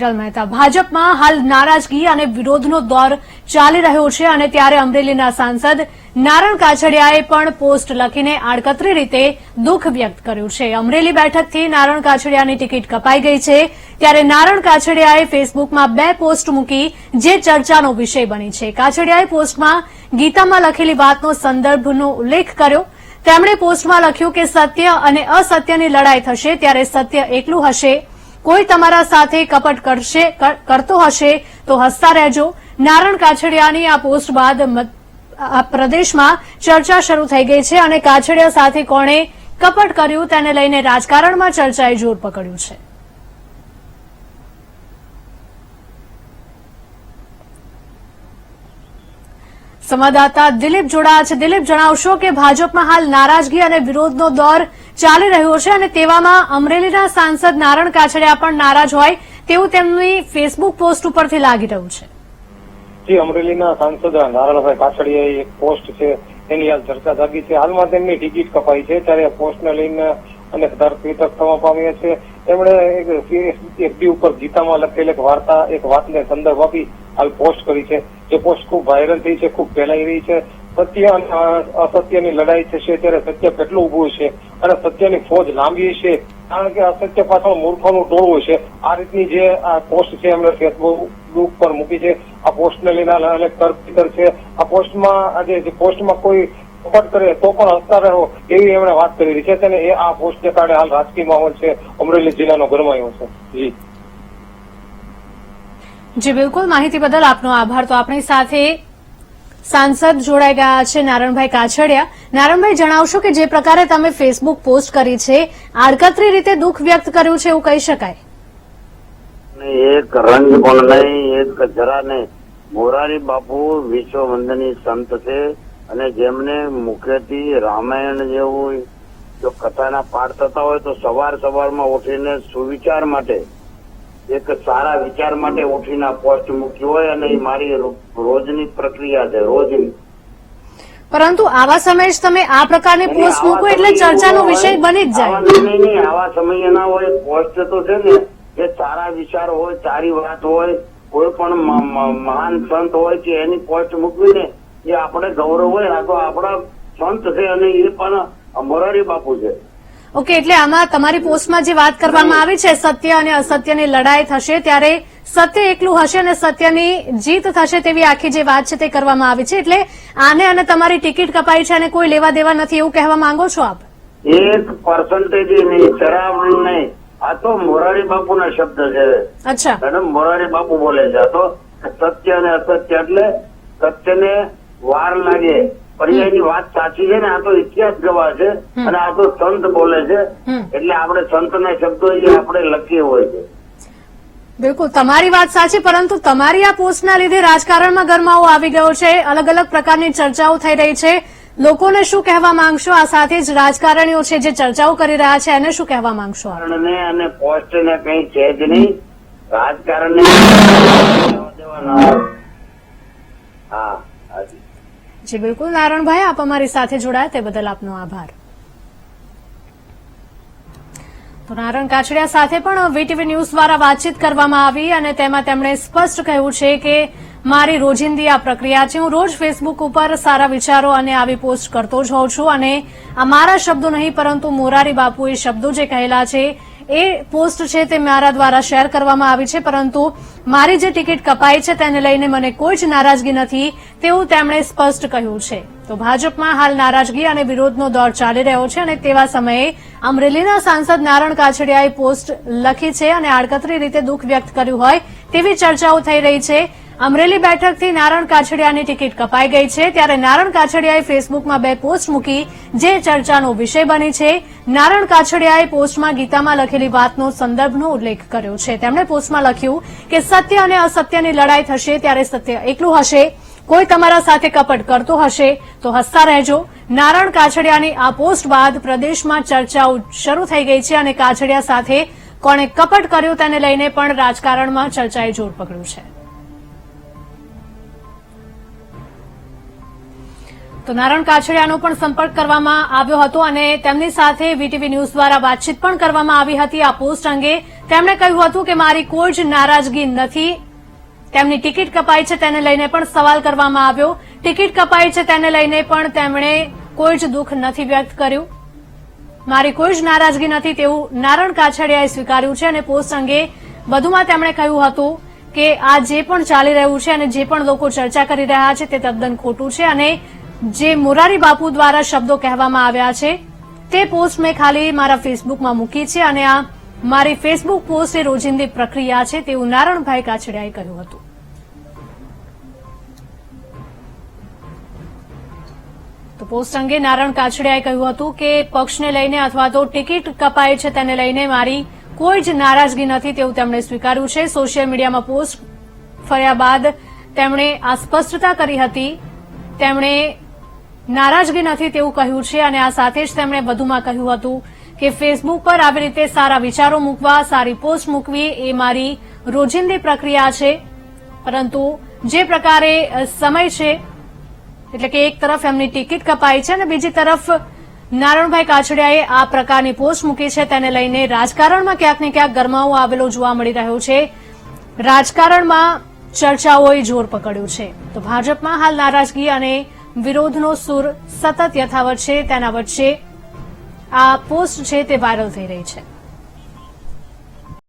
વિરલ મહેતા. ભાજપમાં હાલ નારાજગી અને વિરોધનો દોર ચાલી રહ્યો છે અને ત્યારે અમરેલીના સાંસદ નારણ કાછડિયાએ પણ પોસ્ટ લખીને આડકતરી રીતે દુઃખ વ્યક્ત કર્યું છે. અમરેલી બેઠકથી નારણ કાછડિયાની ટિકિટ કપાઈ ગઈ છે. ત્યારે નારણ કાછડિયાએ ફેસબુકમાં બે પોસ્ટ મૂકી જે ચર્ચાનો વિષય બની છે. કાછડિયાએ પોસ્ટમાં ગીતામાં લખેલી વાતનો સંદર્ભનો ઉલ્લેખ કર્યો. તેમણે પોસ્ટમાં લખ્યું કે સત્ય અને અસત્યની લડાઈ થશે, ત્યારે સત્ય એકલું હશે. કોઈ તમારા સાથે કપટ કરશે કરતો હશે તો હસતા રહેજો. નારણ કાછડિયાની આ પોસ્ટ બાદ આ પ્રદેશમાં ચર્ચા શરૂ થઈ ગઈ છે અને કાછડિયા સાથે કોણે કપટ કર્યું તેને લઈને રાજકારણમાં ચર્ચાએ જોર પકડ્યું છે. સંવાદદાતા દિલીપ જોડાયા છે. દિલીપ, જણાવશો કે ભાજપમાં હાલ નારાજગી અને વિરોધનો દોર ચાલી રહ્યો છે અને તેવામાં અમરેલીના સાંસદ નારણ કાછડિયા પણ નારાજ હોય તેવું તેમની ફેસબુક પોસ્ટ ઉપરથી લાગી રહ્યું છે. જે, અમરેલીના સાંસદ નારાયણભાઈ કાછડિયા એક પોસ્ટ છે, એની હાલ ચર્ચા જાગી છે. હાલમાં તેમની ટિકિટ કપાઈ છે, ત્યારે પોસ્ટને લઈને અને તર્ક થવા પામ્યા છે. એમણે એક એફબી ઉપર ગીતામાં લખેલ એક વાર્તા, એક વાતને સંદર્ભ આપી હાલ પોસ્ટ કરી છે. જે પોસ્ટ ખૂબ વાયરલ થઈ છે, ખૂબ ફેલાઈ રહી છે. સત્ય અને અસત્યની લડાઈ થશે ત્યારે સત્ય કેટલું ઉભું છે અને સત્યની ફોજ લાંબી છે કારણ કે અસત્ય પાછળ મૂર્ખોનું ટોળવું છે આ રીતની જે આ પોસ્ટ છે એમણે ફેસબુક પર મૂકી છે. આ પોસ્ટને લઈને અનેક તર્ક છે. આ પોસ્ટમાં આજે પોસ્ટમાં કોઈ કપટ કરે તો પણ હસતા રહો એવી એમણે વાત કરી છે. અને એ આ પોસ્ટને કારણે હાલ રાજકીય માહોલ છે. અમરેલી જિલ્લાનો ગરમાયો છે. જી. જી, બિલકુલ. માહિતી બદલ આપનો આભાર. તો આપણી સાથે સાંસદ જોડાઈ ગયા છે નારણભાઈ કાછડિયા. નારણભાઈ, જણાવશો કે જે પ્રકારે તમે ફેસબુક પોસ્ટ કરી છે, આડકતરી રીતે દુઃખ વ્યક્ત કર્યું છે એવું કહી શકાય? એક રંગ પણ નહીં, એક જરા નહીં. મોરારી બાપુ વિશ્વ વંદની સંત છે અને જેમને મુખ્યથી રામાયણ જેવું જો કથાના પાઠ થતા હોય તો સવાર સવારમાં ઉઠીને સુવિચાર માટે એક સારા વિચાર માટે ઉઠીને પોસ્ટ મૂકી હોય અને એ મારી રોજની પ્રક્રિયા છે રોજની. પરંતુ આવા સમયે જ તમે આ પ્રકારની પોસ્ટ મૂકો એટલે ચર્ચાનો વિષય બની જ જાય. આવા સમયે નહીં, આવા સમયે ના હોય. પોસ્ટ તો છે ને જે સારા વિચાર હોય સારી વાત હોય કોઈ પણ મહાન સંત હોય કે એની પોસ્ટ મૂકવી ને એ આપણે ગૌરવ હોય આ તો આપણા સંત છે અને એ પણ મોરારી બાપુ છે. ઓકે એટલે આમાં તમારી પોસ્ટમાં જે વાત કરવામાં આવી છે સત્ય અને અસત્યની લડાઈ થશે ત્યારે સત્ય એકલું હશે અને સત્યની જીત થશે તેવી આખી જે વાત છે તે કરવામાં આવી છે. એટલે આને અને તમારી ટિકિટ કપાઈ છે અને કોઈ લેવા દેવા નથી એવું કહેવા માંગો છો આપ? એક પર્સન્ટેજ નહીં શરાબ નહીં. આ તો મોરારી બાપુના શબ્દ છે. અચ્છા. મેડમ મોરારી બાપુ બોલે છે. આ તો સત્ય અને અસત્ય એટલે સત્યને વાર લાગે. એની વાત સાચી છે ને આ તો ઇતિહાસ ગવા છે અને આ તો સંત બોલે છે. એટલે આપણે સંતના શબ્દો એ આપણે લખીએ હોય છે. બિલકુલ તમારી વાત સાચી પરંતુ તમારી આ પોસ્ટના લીધે રાજકારણમાં ગરમાવો આવી ગયો છે. અલગ અલગ પ્રકારની ચર્ચાઓ થઈ રહી છે. લોકોને શું કહેવા માંગશો? આ સાથે જ રાજકારણીઓ છે જે ચર્ચાઓ કરી રહ્યા છે. એને શું કહેવા માંગશો અને પોસ્ટને કઈ છે જ નહીં. રાજકારણને. હા. જી, બિલકુલ. નારણભાઈ, આપ અમારી સાથે જોડાયા, તે બદલ આપનો આભાર. તો નારણ કાછડિયા સાથે પણ વીટીવી ન્યૂઝ દ્વારા વાતચીત કરવામાં આવી અને તેમાં તેમણે સ્પષ્ટ કહ્યું છે કે મારી રોજિંદી આ પ્રક્રિયા છે. હું રોજ ફેસબુક ઉપર સારા વિચારો અને આવી પોસ્ટ કરતો જ હોઉં છું અને આ મારા શબ્દો નહીં, પરંતુ મોરારી બાપુએ શબ્દો જે કહેલા છે એ પોસ્ટ છે તે મારા દ્વારા શેર કરવામાં આવી છે, પરંતુ મારી જે ટિકિટ કપાઈ છે તેને લઈને મને કોઈ જ નારાજગી નથી તેવું તેમણે સ્પષ્ટ કહ્યું છે. તો ભાજપમાં હાલ નારાજગી અને વિરોધનો દોર ચાલી રહ્યો છે અને તેવા સમયે અમરેલીના સાંસદ નારણ કાછડિયાએ પોસ્ટ લખી છે અને આડકતરી રીતે દુઃખ વ્યક્ત કર્યું હોય તેવી ચર્ચાઓ થઈ રહી છે. અમરેલી બેઠકથી નારણ કાછડિયાની ટિકિટ કપાઈ ગઈ છે. ત્યારે નારણ કાછડિયાએ ફેસબુકમાં બે પોસ્ટ મૂકી, જે ચર્ચાનો વિષય બની છે. નારણ કાછડિયાએ પોસ્ટમાં ગીતામાં લખેલી વાતનો સંદર્ભનો ઉલ્લેખ કર્યો છે. તેમણે પોસ્ટમાં લખ્યું કે સત્ય અને અસત્યની લડાઈ થશે ત્યારે સત્ય એકલું હશે. કોઈ તમારા સાથે કપટ કરતો હશે તો હસતા રહેજો. નારણ કાછડિયાની આ પોસ્ટ બાદ પ્રદેશમાં ચર્ચાઓ શરૂ થઈ ગઈ છે અને કાછડિયા સાથે કોણે કપટ કર્યું તેને લઈને પણ રાજકારણમાં ચર્ચાએ જોર પકડ્યું છે. તો નારણ કાછડિયાનો પણ સંપર્ક કરવામાં આવ્યો હતો અને તેમની સાથે વીટીવી ન્યૂઝ દ્વારા વાતચીત પણ કરવામાં આવી હતી. આ પોસ્ટ અંગે તેમણે કહ્યું હતું કે મારી કોઈ જ નારાજગી નથી. તેમની ટિકિટ કપાઈ છે તેને લઈને પણ સવાલ કરવામાં આવ્યો. ટિકિટ કપાઈ છે તેને લઈને પણ તેમણે કોઈ જ દુઃખ નથી વ્યક્ત કર્યું. મારી કોઈ જ નારાજગી નથી તેવું નારણ કાછડિયાએ સ્વીકાર્યું છે અને પોસ્ટ અંગે વધુમાં તેમણે કહ્યું હતું કે આ જે પણ ચાલી રહ્યું છે અને જે પણ લોકો ચર્ચા કરી રહ્યા છે તે તદ્દન ખોટું છે અને જે મોરારી બાપુ દ્વારા શબ્દો કહેવામાં આવ્યા છે, તે પોસ્ટ મેં ખાલી મારા ફેસબુકમાં મૂકી છે અને આ મારી ફેસબુક પોસ્ટ એ રોજિંદી પ્રક્રિયા છે તેવું નારણભાઈ કાછડિયાએ કહ્યું હતું. તો પોસ્ટ અંગે નારણ કાછડિયાએ કહ્યું હતું કે પક્ષને લઈને અથવા તો ટિકિટ કપાય છે તેને લઈને મારી કોઈ જ નારાજગી નથી તેવું તેમણે સ્વીકાર્યું છે. સોશિયલ મીડિયામાં પોસ્ટ ફર્યા બાદ તેમણે આ સ્પષ્ટતા કરી હતી. તેમણે નારાજગી નથી તેવું કહ્યું છે અને આ સાથે જ તેમણે વધુમાં કહ્યું હતું કે ફેસબુક પર આવી રીતે સારા વિચારો મૂકવા, સારી પોસ્ટ મૂકવી એ મારી રોજિંદી પ્રક્રિયા છે. પરંતુ જે પ્રકારે સમય છે, એટલે કે એક તરફ એમની ટિકિટ કપાઈ છે અને બીજી તરફ નારણભાઈ કાછડિયાએ આ પ્રકારની પોસ્ટ મૂકી છે તેને લઈને રાજકારણમાં ક્યાંક ને ક્યાંક ગરમાવો આવેલો જોવા મળી રહ્યો છે. રાજકારણમાં ચર્ચાઓએ જોર પકડ્યું છે. તો ભાજપમાં હાલ નારાજગી અને વિરોધનો સૂર સતત યથાવત છે, તેના વચ્ચે આ પોસ્ટ છે તે વાયરલ થઈ રહી છે.